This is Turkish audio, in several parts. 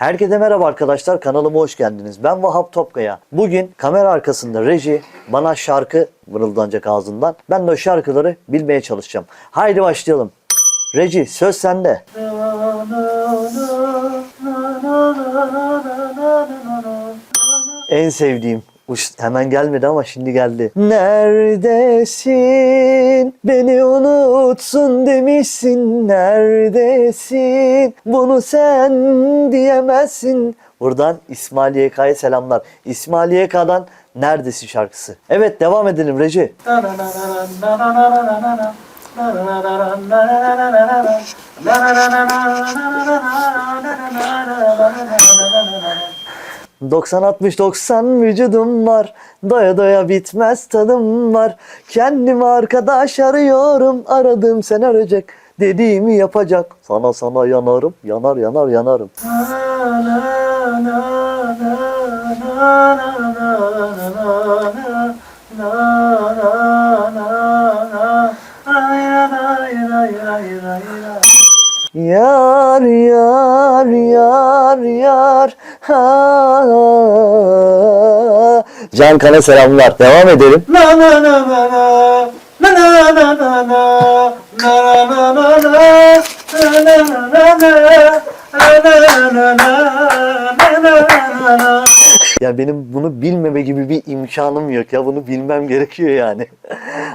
Herkese merhaba arkadaşlar kanalıma hoş geldiniz. Ben Vahap Topkaya. Bugün kamera arkasında reji bana şarkı mırıldanacak ağzından. Ben de o şarkıları bilmeye çalışacağım. Haydi başlayalım. Reji söz sende. En sevdiğim. Uş, hemen gelmedi ama şimdi geldi. Neredesin? Beni unutsun demişsin. Neredesin? Bunu sen diyemezsin. Buradan İsmail YK'ya selamlar. İsmail YK'dan Neredesin şarkısı. Evet devam edelim Reji. 90 60 90 vücudum var. Doya doya bitmez tadım var. Kendimi arkadaş arıyorum. Aradım sen arayacak. Dediğimi yapacak. Sana sana yanarım. Yanar yanar yanarım. Can Kan'a selamlar. Devam edelim. Ya benim bunu bilmeme gibi bir imkanım yok ya. Bunu bilmem gerekiyor yani.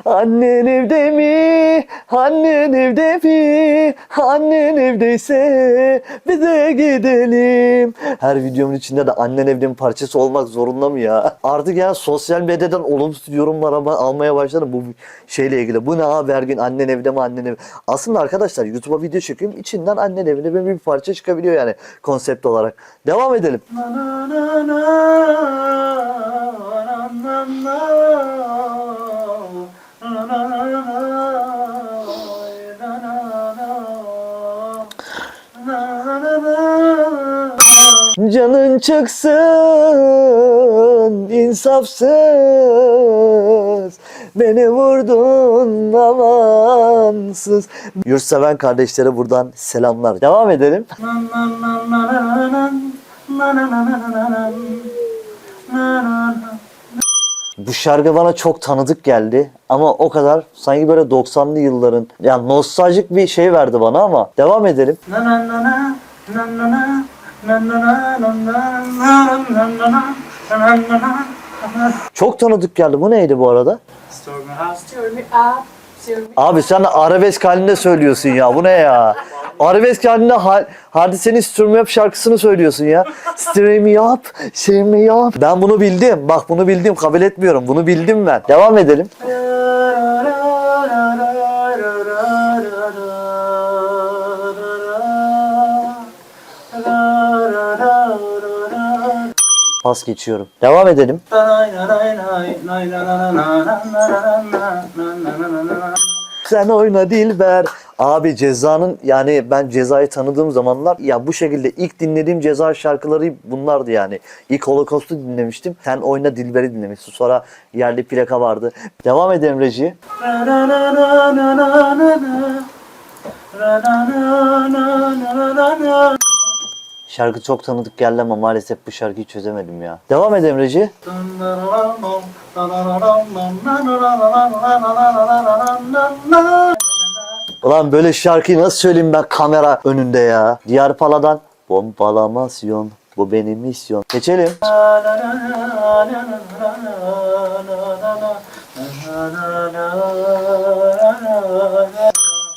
Annen evde mi? Annen evde mi? Annen evdeyse bize gidelim. Her videomun içinde de annen evde mi parçası olmak zorunda mı ya? Artık ya sosyal medyadan olumsuz yorumlar almaya başladım bu şeyle ilgili. Bu ne abi her gün annen evde mi annen evde Aslında arkadaşlar YouTube'a video çekiyorum. içinden annen evde mi bir parça çıkabiliyor yani konsept olarak. Devam edelim. Canın çıksın insafsız Beni vurdun amansız Yurtseven kardeşlere buradan selamlar. Devam edelim. Bu şarkı bana çok tanıdık geldi ama o kadar sanki böyle 90'lı yılların yani nostaljik bir şey verdi bana ama devam edelim. Çok tanıdık geldi. Bu neydi bu arada? Abi sen arabesk halinde söylüyorsun ya. Bu ne ya? Arabesk halinde hal, Hadise'nin Stir Me Up şarkısını söylüyorsun ya. Stir me up, stir me up. Ben bunu bildim. Bak bunu bildim. Kabul etmiyorum. Bunu bildim ben. Devam edelim. Pas geçiyorum. Devam edelim. Sen oyna Dilber. Abi Ceza'nın yani ben Ceza'yı tanıdığım zamanlar ya bu şekilde ilk dinlediğim Ceza şarkıları bunlardı yani. İlk Holocaust'u dinlemiştim. Sen oyna Dilber'i dinlemişsin. Sonra yerli plaka vardı. Devam edelim reji. Şarkı çok tanıdık geldi ama maalesef bu şarkıyı çözemedim ya. Devam edelim reji. Ulan böyle şarkıyı nasıl söyleyeyim ben kamera önünde ya. Diyar Pala'dan Pompalamasyon bu benim misyon. Geçelim.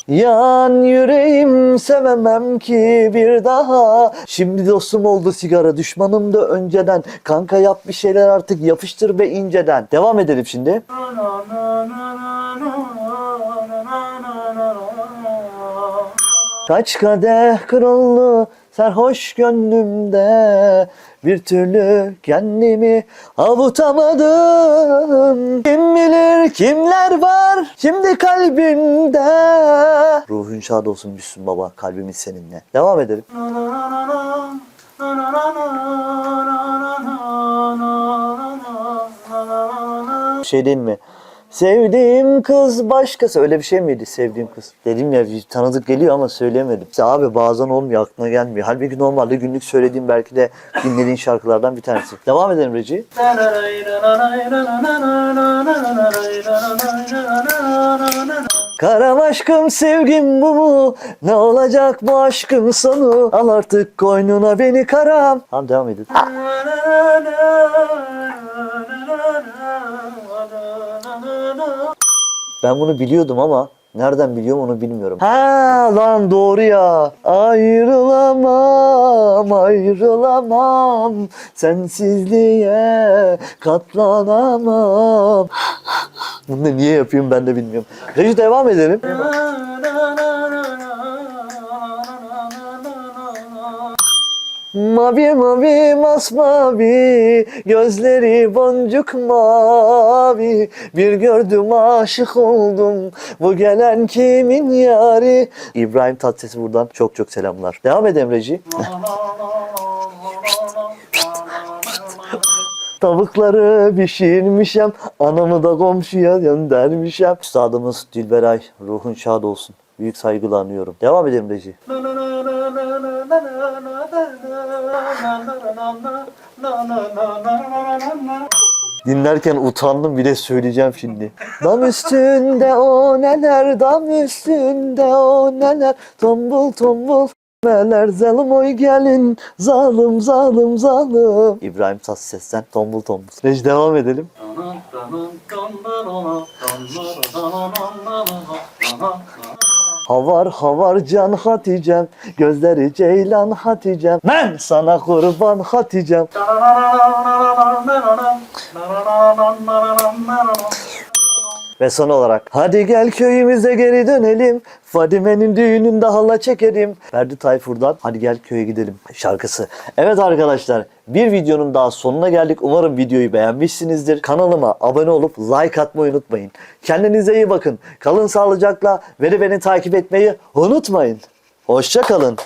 Yan yüreğim sevemem ki bir daha. Şimdi dostum oldu sigara düşmanım da önceden. Kanka yap bir şeyler artık yapıştır be inceden. Devam edelim şimdi. Kaç kadeh kırıldı serhoş gönlümde Bir türlü kendimi avutamadım. Kim bilir kimler var şimdi kalbimde? Ruhun şad olsun Müslüm Baba kalbimiz seninle. Devam edelim. Şey değil mi? Sevdiğim kız başkası. Öyle bir şey miydi sevdiğim kız? Dedim ya bir tanıdık geliyor ama söyleyemedim. İşte abi bazen olmuyor aklına gelmiyor. Halbuki normalde günlük söylediğim belki de dinlediğin şarkılardan bir tanesi. Devam edelim Reci. Karam aşkım sevgim bu mu? Ne olacak bu aşkın sonu? Al artık koynuna beni karam. Tamam devam edin. Ben bunu biliyordum ama nereden biliyorum onu bilmiyorum. Ha lan doğru ya. Ayrılamam, ayrılamam. Sensizliğe katlanamam. Bunu da niye yapıyorum ben de bilmiyorum. Reji devam edelim. Mavi mavi masmavi Gözleri boncuk mavi. Bir gördüm aşık oldum Bu gelen kimin yari? İbrahim Tatlıses'e buradan çok çok selamlar. Devam et Emreci. Tavukları pişirmişem Anamı da komşuya göndermişem. Üstadımız Dilberay Ruhun şad olsun Büyük saygıyla anıyorum Devam edelim Reji Dinlerken utandım bir de söyleyeceğim şimdi. Dam üstünde o neler, dam üstünde o neler, tombul tombul meler, zalim oy gelin, zalim zalim zalim. İbrahim Tatlıses'ten tombul tombul. Reji devam edelim. Havar havar can Hatice'm, gözleri ceylan Hatice'm. Ben sana kurban Hatice'm. Ve son olarak hadi gel köyümüze geri dönelim. Fadime'nin düğününde hala çekerim. Ferdi Tayfur'dan hadi gel köye gidelim şarkısı. Evet arkadaşlar bir videonun daha sonuna geldik. Umarım videoyu beğenmişsinizdir. Kanalıma abone olup like atmayı unutmayın. Kendinize iyi bakın. Kalın sağlıcakla ve de beni takip etmeyi unutmayın. Hoşça kalın.